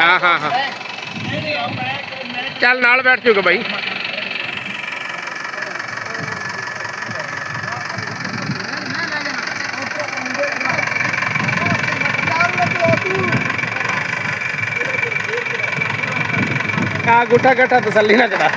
ਹਾਂ ਹਾਂ ਹਾਂ। ਚੱਲ ਨਾਲ ਬੈਠ ਜੂਗਾ ਬਾਈ। ਆ ਗੁੱਠਾ ਗੱਠਾ ਤਸੱਲੀ ਨਾ ਕਰਾ।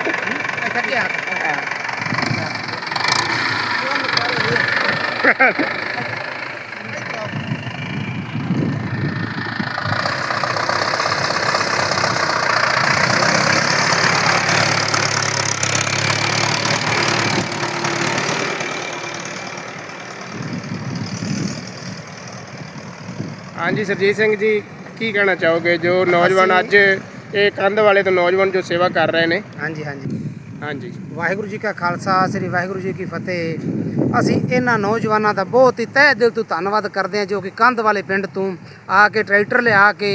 ਹਾਂਜੀ ਸਰਜੀਤ ਸਿੰਘ ਜੀ ਕੀ ਕਹਿਣਾ ਚਾਹੋਗੇ? ਜੋ ਨੌਜਵਾਨ ਅੱਜ ਇਹ ਕੰਧ ਵਾਲੇ ਤੋਂ ਨੌਜਵਾਨ ਜੋ ਸੇਵਾ ਕਰ ਰਹੇ ਨੇ। ਹਾਂਜੀ ਹਾਂਜੀ। ਹਾਂਜੀ। ਵਾਹਿਗੁਰੂ ਜੀ ਕਾ ਖਾਲਸਾ ਸ੍ਰੀ ਵਾਹਿਗੁਰੂ ਜੀ ਕੀ ਫਤਿਹ। ਅਸੀਂ ਇਹਨਾਂ ਨੌਜਵਾਨਾਂ ਦਾ ਬਹੁਤ ਹੀ ਤਹਿ ਦਿਲ ਤੋਂ ਧੰਨਵਾਦ ਕਰਦੇ ਹਾਂ ਜੋ ਕਿ ਕੰਧ ਵਾਲੇ ਪਿੰਡ ਤੋਂ ਆ ਕੇ ਟਰੈਕਟਰ ਲਿਆ ਕੇ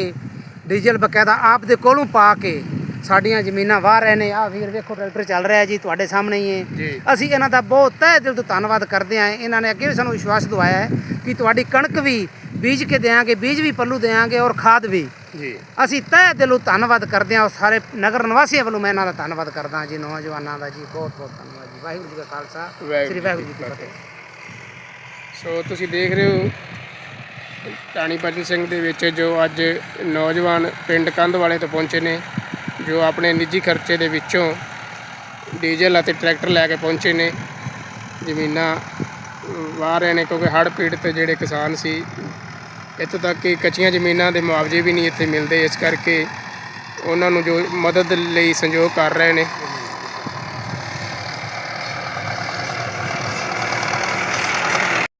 ਡੀਜ਼ਲ ਬਕਾਇਦਾ ਆਪ ਦੇ ਕੋਲੋਂ ਪਾ ਕੇ ਸਾਡੀਆਂ ਜ਼ਮੀਨਾਂ ਵਾਹ ਰਹੇ ਨੇ। ਆ ਵੀਰ ਵੇਖੋ ਟਰੈਕਟਰ ਚੱਲ ਰਿਹਾ ਜੀ ਤੁਹਾਡੇ ਸਾਹਮਣੇ ਹੀ ਹੈ। ਅਸੀਂ ਇਹਨਾਂ ਦਾ ਬਹੁਤ ਤਹਿ ਦਿਲ ਤੋਂ ਧੰਨਵਾਦ ਕਰਦੇ ਹਾਂ। ਇਹਨਾਂ ਨੇ ਅੱਗੇ ਵੀ ਸਾਨੂੰ ਵਿਸ਼ਵਾਸ ਦਿਵਾਇਆ ਹੈ ਕਿ ਤੁਹਾਡੀ ਕਣਕ ਵੀ ਬੀਜ ਕੇ ਦੇਵਾਂਗੇ ਬੀਜ ਵੀ ਪੱਲੂ ਦੇਵਾਂਗੇ ਔਰ ਖਾਦ ਵੀ। ਜੀ। ਅਸੀਂ ਤਹਿ ਦਿਲੋਂ ਧੰਨਵਾਦ ਕਰਦੇ ਹਾਂ ਉਹ ਸਾਰੇ ਨਗਰ ਨਿਵਾਸੀਆਂ ਵੱਲੋਂ ਮੈਂ ਇਹਨਾਂ ਦਾ ਧੰਨਵਾਦ ਕਰਦਾ ਹਾਂ। ਜੀ ਨੌਜਵਾਨਾਂ ਦਾ ਜੀ ਬਹੁਤ ਬਹੁਤ ਧੰਨਵਾਦ ਜੀ। ਵਾਹਿਗੁਰੂ ਜੀ ਕਾ ਖਾਲਸਾ। ਸ੍ਰੀ ਵਾਹਿਗੁਰੂ ਜੀ ਕੀ ਫਤਿਹ। ਸੋ ਤੁਸੀਂ ਦੇਖ ਰਹੇ ਹੋ ਟਾਣੀ ਭਜਨ ਸਿੰਘ ਦੇ ਵਿੱਚ ਜੋ ਅੱਜ ਨੌਜਵਾਨ ਪਿੰਡ ਕੰਧ ਵਾਲੇ ਤੋਂ ਪਹੁੰਚੇ ਨੇ ਜੋ ਆਪਣੇ ਨਿੱਜੀ ਖਰਚੇ ਦੇ ਵਿੱਚੋਂ ਡੀਜ਼ਲ ਅਤੇ ਟਰੈਕਟਰ ਲੈ ਕੇ ਪਹੁੰਚੇ ਨੇ। ਜ਼ਮੀਨਾਂ ਵਾਹ ਰਹੇ ਨੇ ਕਿਉਂਕਿ ਹੜ੍ਹ ਪੀੜਤ ਜਿਹੜੇ ਕਿਸਾਨ ਸੀ ਇੱਥੋਂ ਤੱਕ ਕਿ ਕੱਚੀਆਂ ਜ਼ਮੀਨਾਂ ਦੇ ਮੁਆਵਜ਼ੇ ਵੀ ਨਹੀਂ ਇੱਥੇ ਮਿਲਦੇ, ਇਸ ਕਰਕੇ ਉਹਨਾਂ ਨੂੰ ਜੋ ਮਦਦ ਲਈ ਸੰਯੋਗ ਕਰ ਰਹੇ ਨੇ।